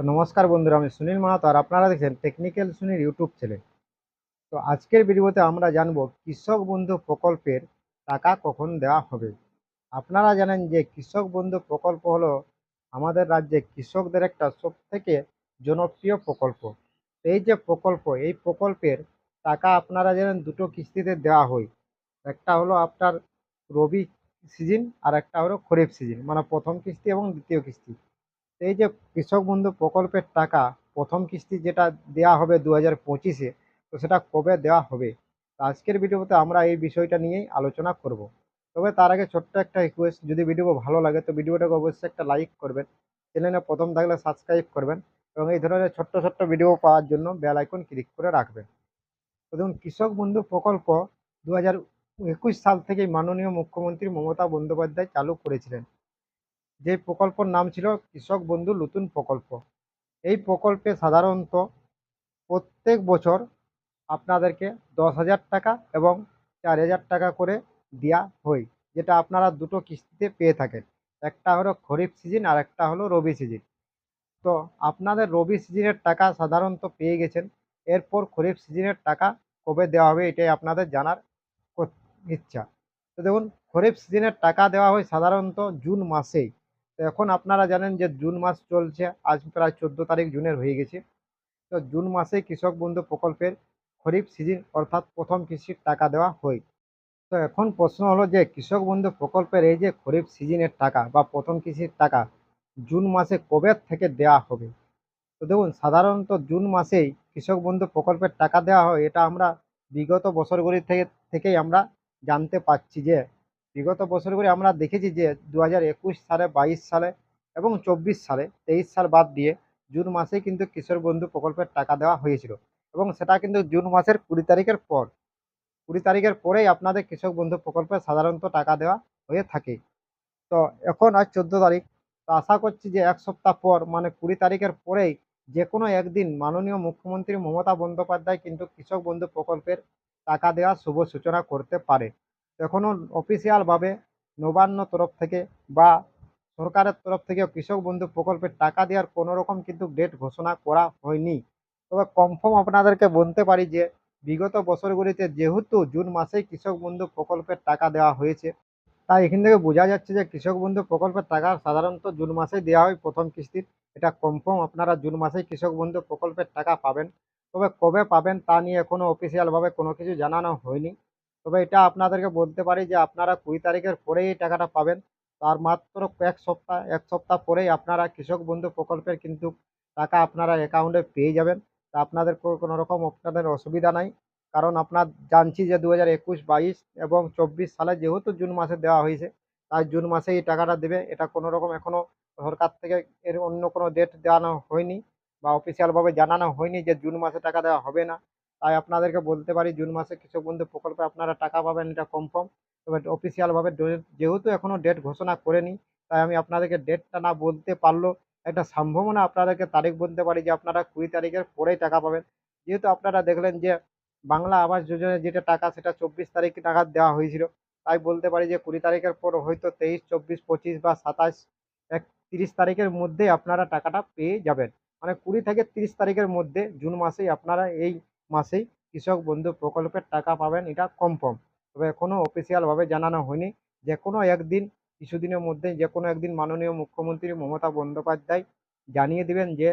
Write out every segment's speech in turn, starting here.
তো নমস্কার বন্ধুরা, আমি সুনীল মাহাতো আর আপনারা দেখছেন টেকনিক্যাল সুনীল ইউটিউব চ্যানেল তো আজকের ভিডিওতে আমরা জানব কৃষক বন্ধু প্রকল্পের টাকা কখন দেওয়া হবে। আপনারা জানেন যে কৃষক বন্ধু প্রকল্প হলো আমাদের রাজ্যে কৃষকদের একটা সব থেকে জনপ্রিয় প্রকল্প। এই যে প্রকল্প, এই প্রকল্পের টাকা আপনারা জানেন দুটো কিস্তিতে দেওয়া হয়। একটা হলো আপনার রবি সিজন আর একটা হলো খরিফ সিজন মানে প্রথম কিস্তি এবং দ্বিতীয় কিস্তি। এই যে কৃষক বন্ধু প্রকল্পের টাকা প্রথম কিস্তি যেটা দেওয়া হবে দু হাজার পঁচিশে, তো সেটা কবে দেওয়া হবে? আজকের ভিডিওতে আমরা এই বিষয়টা নিয়েই আলোচনা করব। তবে তার আগে ছোট্ট একটা রিকোয়েস্ট যদি ভিডিও ভালো লাগে তো ভিডিওটাকে অবশ্যই একটা লাইক করবেন, চ্যানেলে প্রথম থাকলে সাবস্ক্রাইব করবেন এবং এই ধরনের ছোট্ট ছোট্ট ভিডিও পাওয়ার জন্য বেল আইকন ক্লিক করে রাখবেন। দেখুন, কৃষক বন্ধু প্রকল্প দু হাজার একুশ সাল থেকেই মাননীয় মুখ্যমন্ত্রী মমতা বন্দ্যোপাধ্যায় চালু করেছিলেন। যে প্রকল্পর নাম ছিল কৃষক বন্ধু নতুন প্রকল্প। এই প্রকল্পে সাধারণত প্রত্যেক বছর আপনাদেরকে দশ হাজার টাকা এবং চার হাজার টাকা করে দেওয়া হয়, যেটা আপনারা দুটো কিস্তিতে পেয়ে থাকেন। একটা হলো খরিফ সিজন, আর একটা হলো রবি সিজন। তো আপনাদের রবি সিজনের টাকা সাধারণত পেয়ে গেছেন। এরপর খরিফ সিজনের টাকা কবে দেওয়া হবে এটাই আপনাদের জানার ইচ্ছা। তো দেখুন, খরিফ সিজনের টাকা দেওয়া হয় সাধারণত জুন মাসেই। তো এখন আপনারা জানেন যে জুন মাস চলছে, আজ প্রায় চোদ্দ তারিখ জুনের হয়ে গেছে। তো জুন মাসেই কৃষক বন্ধু প্রকল্পের খরিফ সিজন অর্থাৎ প্রথম কৃষির টাকা দেওয়া হয়। তো এখন প্রশ্ন হলো যে কৃষক বন্ধু প্রকল্পের এই যে খরিফ সিজনের টাকা বা প্রথম কৃষির টাকা জুন মাসে কবে থেকে দেওয়া হবে? তো দেখুন, সাধারণত জুন মাসেই কৃষক বন্ধু প্রকল্পের টাকা দেওয়া হয়, এটা আমরা বিগত বছরগুলি থেকে, থেকেই আমরা জানতে পারছি যে বিগত বছরগুলি আমরা দেখেছি যে দু হাজার একুশ সালে, বাইশ সালে এবং চব্বিশ সালে, তেইশ সাল বাদ দিয়ে জুন মাসেই কিন্তু কিশোর বন্ধু প্রকল্পের টাকা দেওয়া হয়েছিল এবং সেটা কিন্তু জুন মাসের কুড়ি তারিখের পর। কুড়ি তারিখের পরেই আপনাদের কৃষক বন্ধু প্রকল্পে সাধারণত টাকা দেওয়া হয়ে থাকে। তো এখন আজ চোদ্দ তারিখ, তো আশা করছি যে এক সপ্তাহ পর মানে কুড়ি তারিখের পরেই যে কোনো একদিন মাননীয় মুখ্যমন্ত্রী মমতা বন্দ্যোপাধ্যায় কিন্তু কৃষক বন্ধু প্রকল্পের টাকা দেওয়ার শুভ সূচনা করতে পারে। এখনও অফিসিয়ালভাবে নবান্ন তরফ থেকে বা সরকারের তরফ থেকে কৃষক বন্ধু প্রকল্পের টাকা দেওয়ার কোনো রকম কিন্তু ডেট ঘোষণা করা হয়নি। তবে কনফার্ম আপনাদেরকে বলতে পারি যে, বিগত বছরগুলিতে যেহেতু জুন মাসেই কৃষক বন্ধু প্রকল্পের টাকা দেওয়া হয়েছে, তাই এখান থেকে বোঝা যাচ্ছে যে কৃষক বন্ধু প্রকল্পের টাকা সাধারণত জুন মাসেই দেওয়া হয় প্রথম কিস্তির। এটা কনফার্ম আপনারা জুন মাসেই কৃষক বন্ধু প্রকল্পের টাকা পাবেন। তবে কবে পাবেন তা নিয়ে এখনও অফিসিয়ালভাবে কোনো কিছু জানানো হয়নি। তবে এটা আপনাদেরকে বলতে পারি যে আপনারা কুড়ি তারিখের পরেই এই টাকাটা পাবেন। তার মাত্র কয়েক সপ্তাহ, এক সপ্তাহ পরেই আপনারা কৃষক বন্ধু প্রকল্পের কিন্তু টাকা আপনারা অ্যাকাউন্টে পেয়ে যাবেন। তা আপনাদের কোনো রকম আপনাদের অসুবিধা নাই। কারণ আপনার জানছি যে দু হাজার একুশ, বাইশ এবং চব্বিশ সালে যেহেতু জুন মাসে দেওয়া হয়েছে, তাই জুন মাসে এই টাকাটা দেবে। এটা কোনো রকম এখনও সরকার থেকে এর অন্য কোনো ডেট দেওয়ানো হয়নি বা অফিসিয়ালভাবে জানানো হয়নি যে জুন মাসে টাকা দেওয়া হবে না। তাই আপনাদেরকে বলতে পারি, জুন মাসে কৃষক বন্ধু প্রকল্পে আপনারা টাকা পাবেন, এটা কনফার্ম তবে অফিসিয়ালভাবে যেহেতু এখনও ডেট ঘোষণা করেনি, তাই আমি আপনাদেরকে ডেটটা না বলতে পারলেও একটা সম্ভাবনা আপনাদেরকে তারিখ বলতে পারি যে আপনারা কুড়ি তারিখের পরেই টাকা পাবেন। যেহেতু আপনারা দেখলেন যে বাংলা আবাস যোজনার যেটা টাকা, সেটা চব্বিশ তারিখ নাগাদ দেওয়া হয়েছিল। তাই বলতে পারি যে কুড়ি তারিখের পর হয়তো তেইশ, চব্বিশ, পঁচিশ বা সাতাশ, এক তিরিশ তারিখের মধ্যেই আপনারা টাকাটা পেয়ে যাবেন। মানে কুড়ি থেকে তিরিশ তারিখের মধ্যে জুন মাসেই আপনারা এই মাসেই কৃষক বন্ধু প্রকল্পের টাকা পাবেন, এটা কনফার্ম তবে এখনও অফিসিয়ালভাবে জানানো হয়নি। যে কোনো একদিন, কিছুদিনের মধ্যে যে কোনো একদিন মাননীয় মুখ্যমন্ত্রী মমতা বন্দ্যোপাধ্যায় জানিয়ে দিবেন যে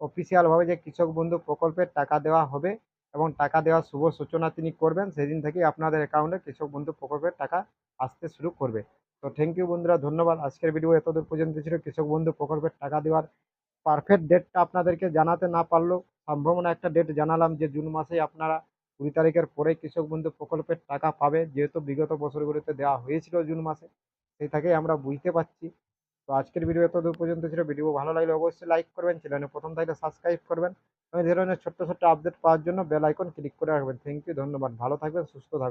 অফিসিয়ালভাবে যে কৃষক বন্ধু প্রকল্পের টাকা দেওয়া হবে এবং টাকা দেওয়ার শুভ সূচনা তিনি করবেন, সেদিন থেকেই আপনাদের অ্যাকাউন্টে কৃষক বন্ধু প্রকল্পের টাকা আসতে শুরু করবে। তো থ্যাংক ইউ বন্ধুরা, ধন্যবাদ। আজকের ভিডিও এতদূর পর্যন্ত ছিল। কৃষক বন্ধু প্রকল্পের টাকা দেওয়ার পারফেক্ট ডেটটা আপনাদেরকে জানাতে না পারলেও সম্ভাবনা একটা ডেট জানালাম যে জুন মাসে আপনারা কুড়ি তারিখের পরে কৃষক বন্ধু প্রকল্পের টাকা পাবে। যেহেতু বিগত বছরগুলিতে দেওয়া হয়েছিল জুন মাসে, সেই থেকেই আমরা বুঝতে পারছি। তো আজকের ভিডিও এত দূর পর্যন্ত ছিল। ভিডিও ভালো লাগলে অবশ্যই লাইক করবেন চ্যানেলে প্রথম থাকলে সাবস্ক্রাইব করবেন। এবং এই ধরনের ছোট্ট ছোট্ট আপডেট পাওয়ার জন্য বেল আইকন ক্লিক করে রাখবেন। থ্যাংক ইউ ধন্যবাদ। ভালো থাকবেন, সুস্থ থাকবেন।